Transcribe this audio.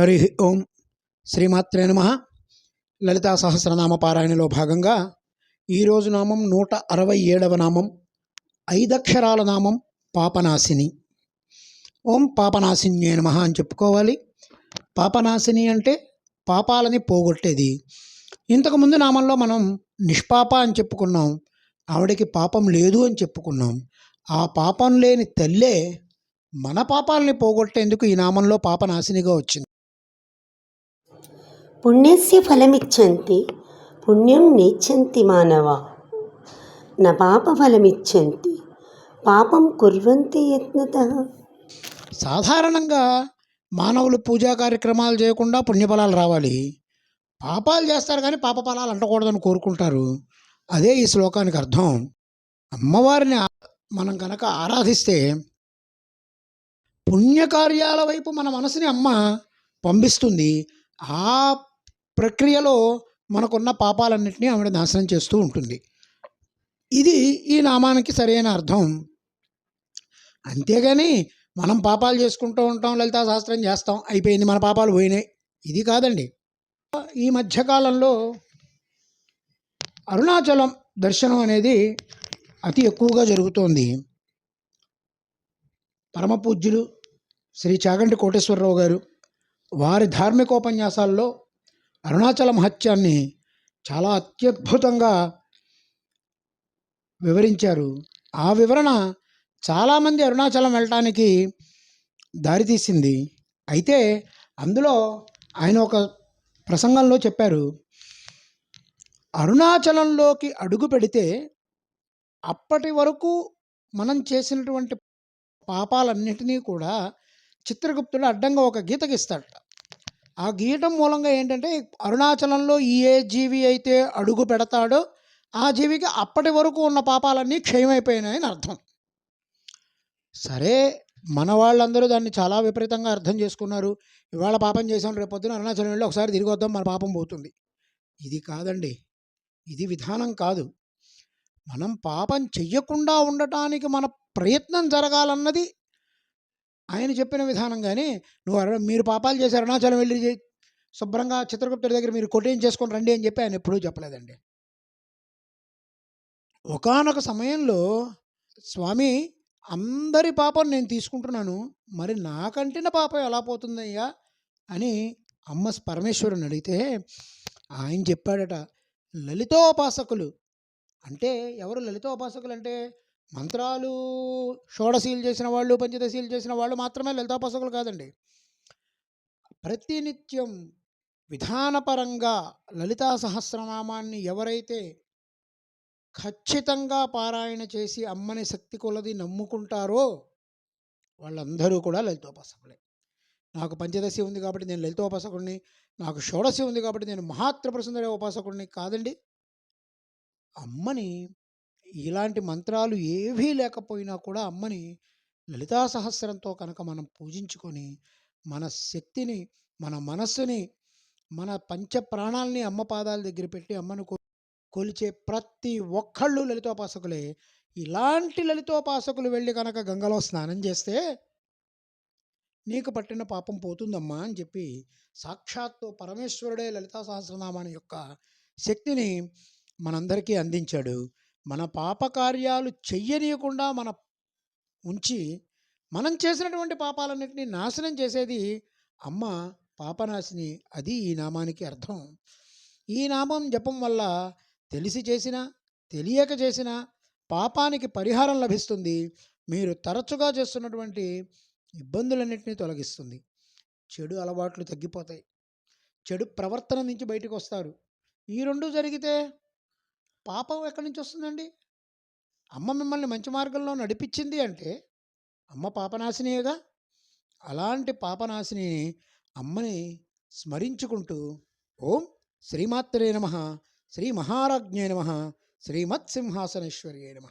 హరి ఓం శ్రీమాత్రే నమ. లలితా సహస్రనామ పారాయణలో భాగంగా ఈరోజు నామం నూట అరవై ఏడవ నామం ఐదక్షరాల నామం పాపనాశిని. ఓం పాపనాశిన్యే నమ అని చెప్పుకోవాలి. పాపనాశిని అంటే పాపాలని పోగొట్టేది. ఇంతకుముందు నామంలో మనం నిష్పాప అని చెప్పుకున్నాం. ఆవిడకి పాపం లేదు అని చెప్పుకున్నాం. ఆ పాపం లేని తల్లే మన పాపాలని పోగొట్టేందుకు ఈ నామంలో పాపనాశినిగా వచ్చింది. పుణ్యస్య ఫలమిచ్చంతి పుణ్యం నేచ్చంతి మానవ. న పాపఫలమిచ్చంతి పాపం కుర్వంతి యత్నత. సాధారణంగా మానవులు పూజా కార్యక్రమాలు చేయకుండా పుణ్యఫలాలు రావాలి. పాపాలు చేస్తారు కానీ పాప ఫలాలు అంటకూడదని కోరుకుంటారు. అదే ఈ శ్లోకానికి అర్థం. అమ్మవారిని మనం కనుక ఆరాధిస్తే పుణ్యకార్యాల వైపు మన మనసుని అమ్మ పంపిస్తుంది. ఆ ప్రక్రియలో మనకున్న పాపాలన్నింటినీ ఆవిడ నాశనం చేస్తూ ఉంటుంది. ఇది ఈ నామానికి సరైన అర్థం. అంతేగాని మనం పాపాలు చేసుకుంటూ ఉంటాం లలితా శాస్త్రం చేస్తాం అయిపోయింది మన పాపాలు పోయినాయి. ఇది కాదండి. ఈ మధ్యకాలంలో అరుణాచలం దర్శనం అనేది అతి ఎక్కువగా జరుగుతోంది. పరమ పూజ్యులు శ్రీ చాగంటి కోటేశ్వరరావు గారు వారి ధార్మికోపన్యాసాల్లో అరుణాచల మహత్యాన్ని చాలా అత్యద్భుతంగా వివరించారు. ఆ వివరణ చాలామంది అరుణాచలం వెళ్ళటానికి దారితీసింది అయితే అందులో ఆయన ఒక ప్రసంగంలో చెప్పారు అరుణాచలంలోకి అడుగు పెడితే అప్పటి వరకు మనం చేసినటువంటి పాపాలన్నిటినీ కూడా చిత్రగుప్తుడు అడ్డంగా ఒక గీత గీస్తాడట ఆ గీయటం మూలంగా ఏంటంటే అరుణాచలంలో ఏ జీవి అయితే అడుగు పెడతాడో ఆ జీవికి అప్పటి వరకు ఉన్న పాపాలన్నీ క్షయమైపోయినాయని అర్థం. సరే మన వాళ్ళందరూ దాన్ని చాలా విపరీతంగా అర్థం చేసుకున్నారు. ఇవాళ పాపం చేసాం రేపు పొద్దున అరుణాచలం వెళ్ళి ఒకసారి తిరిగి వద్దాం మన పాపం పోతుంది. ఇది కాదండి. ఇది విధానం కాదు. మనం పాపం చెయ్యకుండా ఉండటానికి మన ప్రయత్నం జరగాలన్నది ఆయన చెప్పిన విధానం కానీ నువ్వు మీరు పాపాలు చేసి అరుణాచలం వెళ్ళి శుభ్రంగా చిత్రగుప్తుడి దగ్గర మీరు కొట్టేం చేసుకొని రండి అని చెప్పి ఆయన ఎప్పుడూ చెప్పలేదండి. ఒకానొక సమయంలో స్వామి అందరి పాపం నేను తీసుకుంటున్నాను మరి నాకంటిన పాపం ఎలా పోతుందయ్యా? అని అమ్మ పరమేశ్వరుని అడిగితే ఆయన చెప్పాడట లలితోపాసకులు. అంటే ఎవరు లలితోపాసకులు అంటే మంత్రాలు షోడశీలు చేసిన వాళ్ళు పంచదశీలు చేసిన వాళ్ళు మాత్రమే లలితోపాసకులు కాదండి. ప్రతినిత్యం విధానపరంగా లలితా సహస్రనామాన్ని ఎవరైతే ఖచ్చితంగా పారాయణ చేసి అమ్మని శక్తి కొలది నమ్ముకుంటారో వాళ్ళందరూ కూడా లలితోపాసకులే నాకు పంచదశి ఉంది కాబట్టి నేను లలితోపాసకుడిని నాకు షోడశి ఉంది కాబట్టి నేను మహాత్రిపుర సుందరి ఉపాసకుడిని కాదండి. అమ్మని ఇలాంటి మంత్రాలు ఏవీ లేకపోయినా కూడా అమ్మని లలితా సహస్రంతో కనుక మనం పూజించుకొని మన శక్తిని మన మనస్సుని మన పంచ ప్రాణాలని అమ్మ పాదాల దగ్గర పెట్టి అమ్మను కొలిచే ప్రతి ఒక్కళ్ళు లలితోపాసకులే. ఇలాంటి లలితోపాసకులు వెళ్ళి కనుక గంగలో స్నానం చేస్తే నీకు పట్టిన పాపం పోతుందమ్మా అని చెప్పి సాక్షాత్తు పరమేశ్వరుడే లలితా సహస్రనామాని యొక్క శక్తిని మనందరికీ అందించాడు. మన పాపకార్యాలు చెయ్యనీయకుండా మన ఉంచి మనం చేసినటువంటి పాపాలన్నింటినీ నాశనం చేసేది అమ్మ పాపనాశిని. అది ఈ నామానికి అర్థం. ఈ నామం జపం వల్ల తెలిసి చేసినా తెలియక చేసినా పాపానికి పరిహారం లభిస్తుంది. మీరు తరచుగా చేస్తున్నటువంటి ఇబ్బందులన్నింటినీ తొలగిస్తుంది. చెడు అలవాట్లు తగ్గిపోతాయి. చెడు ప్రవర్తన నుంచి బయటకు వస్తారు ఈ రెండు జరిగితే పాపం ఎక్కడి నుంచి వస్తుందండి? అమ్మ మిమ్మల్ని మంచి మార్గంలో నడిపించింది అంటే అమ్మ పాపనాశినియేగా? అలాంటి పాపనాశిని అమ్మని స్మరించుకుంటూ ఓం శ్రీమాత్రే నమ శ్రీ మహారాజ్ఞే నమ శ్రీమత్సింహాసనేశ్వర్యే నమ.